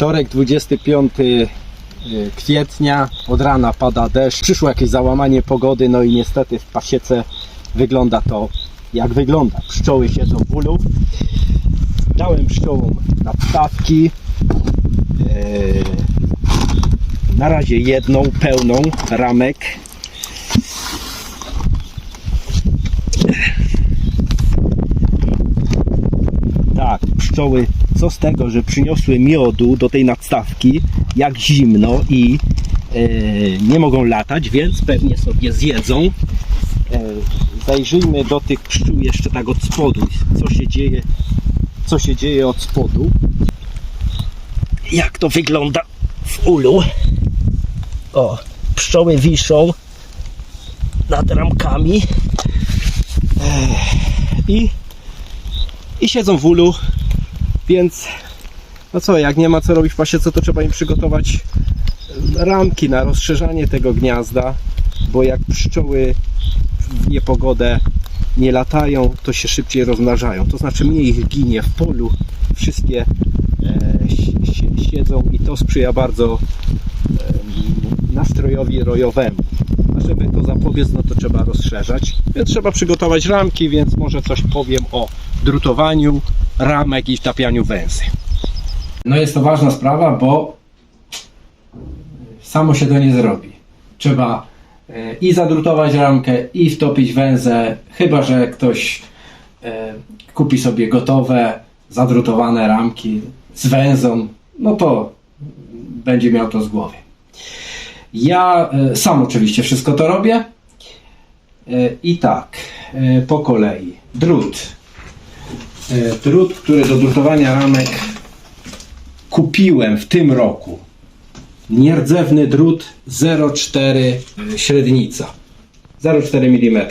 Wtorek 25 y, kwietnia, od rana pada deszcz, przyszło jakieś załamanie pogody, no i niestety w pasiece wygląda to jak wygląda. Pszczoły siedzą w ulu. Dałem pszczołom nadstawki. Yy, Na razie jedną pełną ramek. Tak, pszczoły, co z tego, że przyniosły miodu do tej nadstawki, jak zimno i e, nie mogą latać, więc pewnie sobie zjedzą. E, zajrzyjmy do tych pszczół jeszcze tak od spodu, co się dzieje, co się dzieje od spodu. Jak to wygląda w ulu. O, pszczoły wiszą nad ramkami. Ech, I i siedzą w ulu, więc no co, jak nie ma co robić w pasiece, to trzeba im przygotować ramki na rozszerzanie tego gniazda, bo jak pszczoły w niepogodę nie latają, to się szybciej rozmnażają. To znaczy mniej ich ginie w polu, wszystkie e, si- si- siedzą i to sprzyja bardzo em, nastrojowi rojowemu. A żeby to zapobiec, no to trzeba rozszerzać. Więc trzeba przygotować ramki, więc może coś powiem o drutowaniu ramek i wtapianiu węzy. No jest to ważna sprawa, bo samo się to nie zrobi. Trzeba e, i zadrutować ramkę, i wtopić węzę, chyba że ktoś e, kupi sobie gotowe, zadrutowane ramki z węzą, no to będzie miał to z głowy. Ja e, sam oczywiście wszystko to robię. I tak, po kolei. Drut. E, Drut, który do drutowania ramek kupiłem w tym roku. Nierdzewny drut 0,4 średnica. 0,4 mm.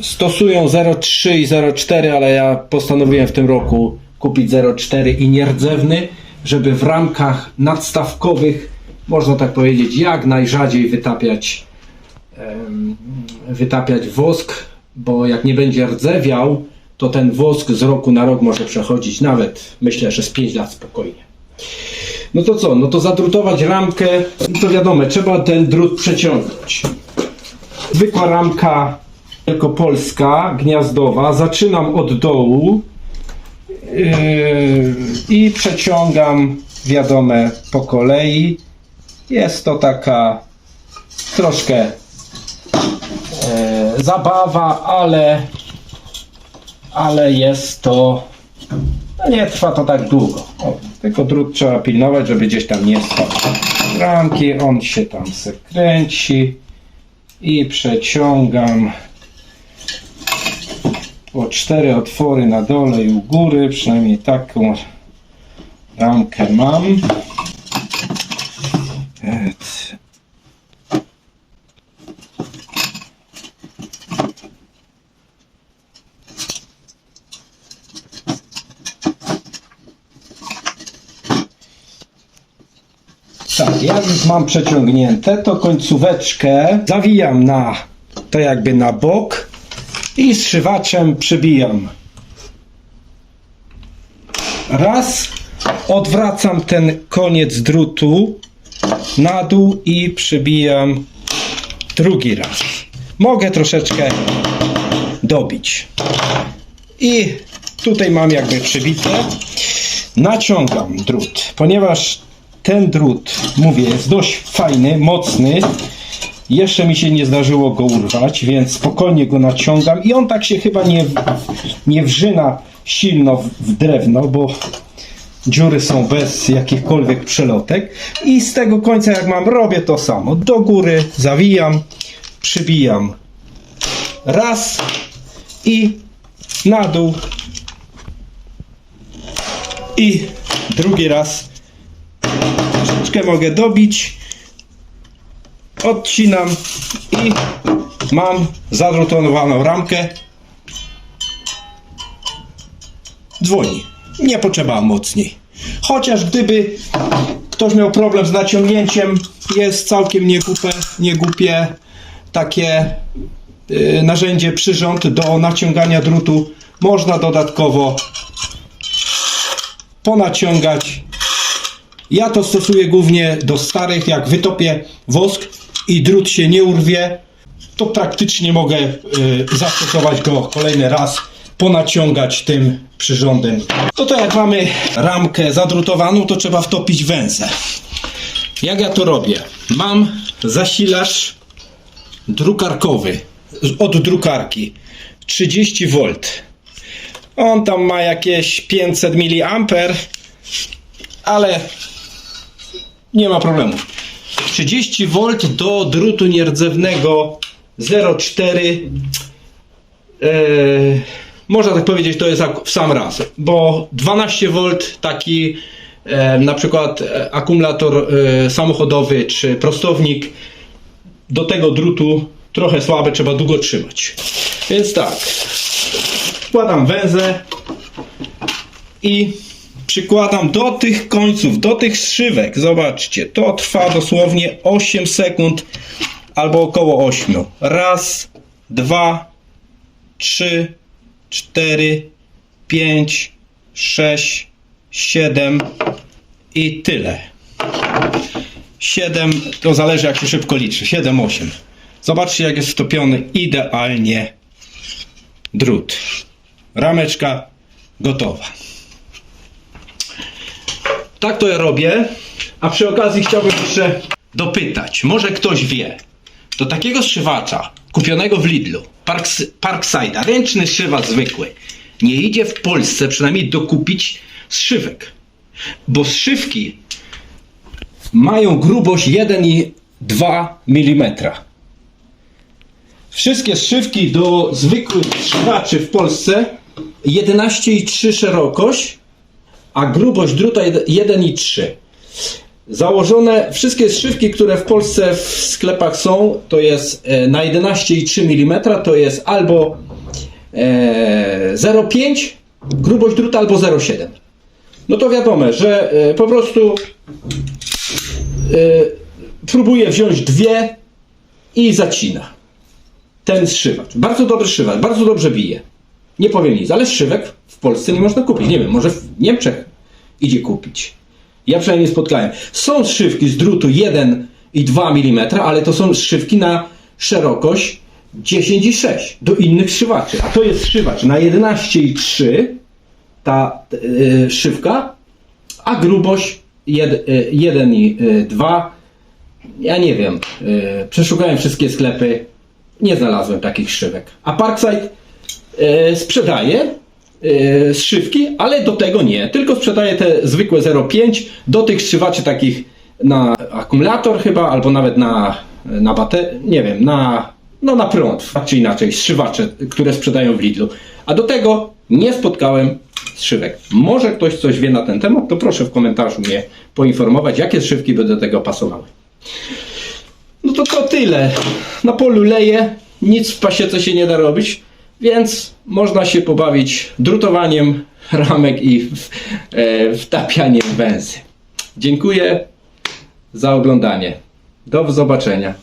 Stosują 0,3 i 0,4, ale ja postanowiłem w tym roku kupić 0,4 i nierdzewny, żeby w ramkach nadstawkowych, można tak powiedzieć, jak najrzadziej wytapiać, wytapiać wosk, bo jak nie będzie rdzewiał, to ten wosk z roku na rok może przechodzić nawet, myślę, że z 5 lat spokojnie. No to co? No to zadrutować ramkę, to wiadomo, trzeba ten drut przeciągnąć. Zwykła ramka wielkopolska, gniazdowa. Zaczynam od dołu yy, i przeciągam, wiadome, po kolei. Jest to taka troszkę e, zabawa, ale, ale jest to no nie trwa to tak długo. O, tylko drut trzeba pilnować, żeby gdzieś tam nie spadł. Ramki, on się tam se kręci i przeciągam po cztery otwory na dole i u góry, przynajmniej taką ramkę mam. Tak, jak już mam przeciągnięte, to końcóweczkę zawijam na to jakby na bok i zszywaczem przybijam. Raz, odwracam ten koniec drutu na dół i przybijam drugi raz. Mogę troszeczkę dobić. I tutaj mam jakby przybite. Naciągam drut, ponieważ ten drut, mówię, jest dość fajny, mocny. Jeszcze mi się nie zdarzyło go urwać, więc spokojnie go naciągam i on tak się chyba nie, nie wrzyna silno w, drewno, bo dziury są bez jakichkolwiek przelotek. I z tego końca, jak mam, robię to samo. Do góry zawijam, przybijam raz i na dół i drugi raz mogę dobić. Odcinam i mam zadrutowaną ramkę. Dzwoni. Nie potrzeba mocniej. Chociaż gdyby ktoś miał problem z naciągnięciem jest całkiem niegłupie, niegłupie takie y, narzędzie przyrząd do naciągania drutu. Można dodatkowo ponaciągać Ja to stosuję głównie do starych, jak wytopię wosk i drut się nie urwie, to praktycznie mogę y, zastosować go kolejny raz, ponaciągać tym przyrządem. No to jak mamy ramkę zadrutowaną, to trzeba wtopić węzę. Jak ja to robię? Mam zasilacz drukarkowy od drukarki 30 V. On tam ma jakieś 500 mA, ale nie ma problemu. 30 V do drutu nierdzewnego 0,4 e, można tak powiedzieć, to jest w sam raz, bo 12 V taki e, na przykład e, akumulator samochodowy czy prostownik do tego drutu trochę słabe, trzeba długo trzymać. Więc tak, wkładam węzę i przykładam do tych końców, do tych szywek. Zobaczcie, to trwa dosłownie 8 sekund albo około 8. Raz, dwa, trzy, cztery, pięć, sześć, siedem i tyle. 7, to zależy jak się szybko liczy. 7, 8. Zobaczcie jak jest wtopiony idealnie drut. Rameczka gotowa. Tak to ja robię. A przy okazji chciałbym jeszcze dopytać. Może ktoś wie, do takiego zszywacza kupionego w Lidlu, Parks, Parkside'a, ręczny zszywacz zwykły, nie idzie w Polsce przynajmniej dokupić zszywek. Bo zszywki mają grubość 1,2 mm. Wszystkie zszywki do zwykłych zszywaczy w Polsce 11,3 szerokość, a grubość druta 1,3. Założone wszystkie zszywki, które w Polsce w sklepach są, to jest e, na 11,3 mm, to jest albo e, 0,5 grubość druta, albo 0,7. No to wiadomo, że e, po prostu próbuje wziąć dwie i zacina. Ten zszywacz. Bardzo dobry szywacz, bardzo dobrze bije. Nie powiem nic, ale szywek w Polsce nie można kupić. Nie wiem, może w Niemczech idzie kupić. Ja przynajmniej nie spotkałem. Są zszywki z drutu 1 i 2 mm, ale to są zszywki na szerokość 10,6 do innych zszywaczy. A to jest zszywacz na 11,3 ta y, szywka, a grubość 1 i 2. Ja nie wiem. y, Przeszukałem wszystkie sklepy. Nie znalazłem takich szywek. A Parkside sprzedaje y, zszywki, ale do tego nie. Tylko sprzedaje te zwykłe 0,5 do tych zszywaczy takich na akumulator chyba, albo nawet na, na baterię, nie wiem, na, no na prąd, tak czy inaczej, zszywacze, które sprzedają w Lidlu. A do tego nie spotkałem zszywek. Może ktoś coś wie na ten temat, to proszę w komentarzu mnie poinformować, jakie zszywki by do tego pasowały. No to to tyle. Na polu leje, nic w pasiece się nie da robić, więc można się pobawić drutowaniem ramek i e, wtapianiem węzy. Dziękuję za oglądanie. Do zobaczenia.